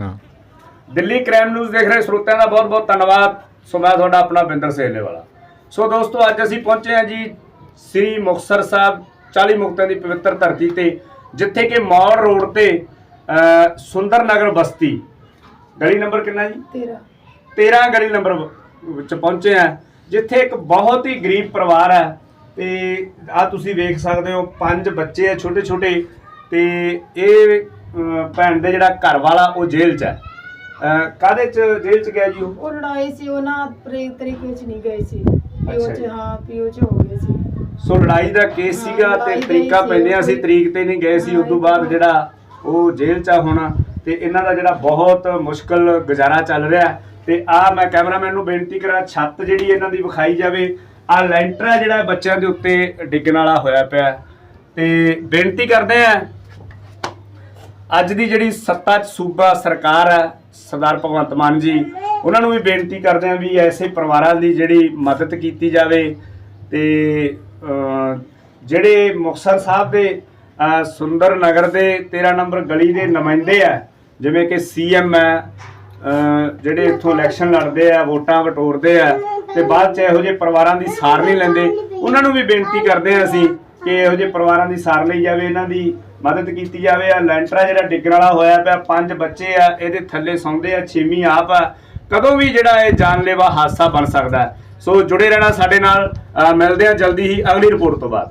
ਹਾਂ। Delhi crime news ਦੇਖ ਰਹੇ ਸਰੋਤਿਆਂ ਦਾ ਬਹੁਤ-ਬਹੁਤ ਧੰਨਵਾਦ। ਸੋ ਮੈਂ ਤੁਹਾਡਾ ਆਪਣਾ ਬਿੰਦਰ ਸੇਲੇ ਵਾਲਾ ਸੋ ਦੋਸਤੋ ਅੱਜ ਅਸੀਂ ਪਹੁੰਚੇ ਹਾਂ ਜੀ ਸ੍ਰੀ ਮੁਕਤਸਰ ਸਾਹਿਬ 40 ਮੁਕਤਿਆਂ ਦੀ ਪਵਿੱਤਰ ਧਰਤੀ ਤੇ ਜਿੱਥੇ ਕਿ ਮੌੜ ਰੋਡ ਤੇ ਸੁੰਦਰ ਨਗਰ ਬਸਤੀ ਗਲੀ ਨੰਬਰ ਕਿੰਨਾ ਜੀ? 13 13 ਗਲੀ ਨੰਬਰ ਵਿੱਚ ਪਹੁੰਚੇ ਆ ਜਿੱਥੇ ਇੱਕ ਬਹੁਤ ਹੀ ਗਰੀਬ ਪਰਿਵਾਰ ਹੈ। ਤੇ ਆ ਤੁਸੀਂ ਵੇਖ ਸਕਦੇ ਹੋ ਪੰਜ ਬੱਚੇ ਆ ਛੋਟੇ ਛੋਟੇ ਤੇ ਇਹ ਭੈਣ ਦੇ ਜਿਹੜਾ ਘਰ ਵਾਲਾ ਉਹ ਜੇਲ੍ਹ 'ਚ ਹੈ ਅਹ, ਕਾਹਦੇ 'ਚ ਜੇਲ੍ਹ 'ਚ ਗਿਆ ਜੀ ਉਹ ਉਹ ਲੜਾਈ ਸੀ ਉਹ ਨਾ ਤਰੀਕ ਤਰੀਕੇ ਚ ਨਹੀਂ ਗਏ ਸੀ ਅੱਛਾ ਪੀਓ ਜੀ। ਚ ਹਾਂ ਪੀਓ ਚ ਹੋ ਗਏ ਸੀ ਸੋ ਲੜਾਈ ਦਾ ਕੇਸ ਹਾਂ, ਸੀਗਾ ਤੇ ਲੜਾਈ ਦਾ ਹੀ ਤਰੀਕਾ ਸੀ, ਪੈਂਦਿਆਂ ਸੀ ਉਹ ਤਰੀਕ ਤੇ ਨਹੀਂ ਗਏ ਸੀ ਉਸ ਤੋਂ ਬਾਅਦ ਜਿਹੜਾ ਉਹ ਜੇਲ੍ਹ 'ਚ ਆ ਹੁਣ ਤੇ ਇਹਨਾਂ ਦਾ ਜਿਹੜਾ ਬਹੁਤ ਮੁਸ਼ਕਲ ਗੁਜ਼ਾਰਾ ਚੱਲ ਰਿਹਾ ਹੈ। ਤੇ ਆ ਮੈਂ ਕੈਮਰਾਮੈਨ ਨੂੰ ਬੇਨਤੀ ਕਰਾਂ ਛੱਤ ਜਿਹੜੀ ਇਹਨਾਂ ਦੀ ਵਿਖਾਈ ਜਾਵੇ ਆ ਲੈਂਟਰ ਹੈ ਜਿਹੜਾ ਬੱਚਿਆਂ ਦੇ ਉੱਤੇ ਡਿੱਗਣ ਵਾਲਾ ਹੋਇਆ ਪਿਆ ਹੈ। ਤੇ ਬੇਨਤੀ ਕਰਦੇ ਆ ਅੱਜ ਦੀ ਜਿਹੜੀ ਸੱਤਾ 'ਚ ਸੂਬਾ ਸਰਕਾਰ ਹੈ, ਸਰਦਾਰ ਭਗਵੰਤ ਮਾਨ ਜੀ, ਉਹਨਾਂ ਨੂੰ ਵੀ ਬੇਨਤੀ ਕਰਦੇ ਆ ਵੀ ਐਸੇ ਪਰਿਵਾਰਾਂ ਦੀ ਜਿਹੜੀ ਮਦਦ ਕੀਤੀ ਜਾਵੇ ਤੇ ਜਿਹੜੇ ਮੁਕਤਸਰ ਸਾਹਿਬ ਦੇ ਸੁੰਦਰ ਨਗਰ ਦੇ 13 ਨੰਬਰ ਗਲੀ ਦੇ ਨੁਮਾਇੰਦੇ ਆ, ਜਿਵੇਂ ਕਿ ਸੀਐਮ ਹੈ ਜਿਹੜੇ ਇੱਥੋਂ ਇਲੈਕਸ਼ਨ ਲੜਦੇ ਆ, ਵੋਟਾਂ ਵਟੋਰਦੇ ਆ, ਤੇ ਬਾਅਦ ਚ ਇਹੋ ਜਿਹੇ ਪਰਿਵਾਰਾਂ ਦੀ ਸਾਰ ਨਹੀਂ ਲੈਂਦੇ, ਉਹਨਾਂ ਨੂੰ ਵੀ ਬੇਨਤੀ ਕਰਦੇ ਆ ਅਸੀਂ ਕਿ ਇਹੋ ਜਿਹੇ ਪਰਿਵਾਰਾਂ ਦੀ ਸਾਰ ਲਈ ਜਾਵੇ, ਇਹਨਾਂ ਦੀ ਮਦਦ ਕੀਤੀ ਜਾਵੇ। ਆ ਲੈਂਟਰ ਆ ਜਿਹੜਾ ਡਿੱਗਣ ਵਾਲਾ ਹੋਇਆ ਪਿਆ, ਪੰਜ ਬੱਚੇ ਆ, ਇਹਦੇ ਥੱਲੇ ਸੌਂਦੇ ਆ, ਛੇਵੀਂ ਆਪ ਆ। ਕਦੋਂ ਵੀ ਜਿਹੜਾ ਇਹ ਜਾਨਲੇਵਾ ਹਾਦਸਾ ਬਣ ਸਕਦਾ। ਸੋ ਜੁੜੇ ਰਹਿਣਾ ਸਾਡੇ ਨਾਲ। ਮਿਲਦੇ ਆ ਜਲਦੀ ਹੀ ਅਗਲੀ ਰਿਪੋਰਟ ਤੋਂ ਬਾਅਦ।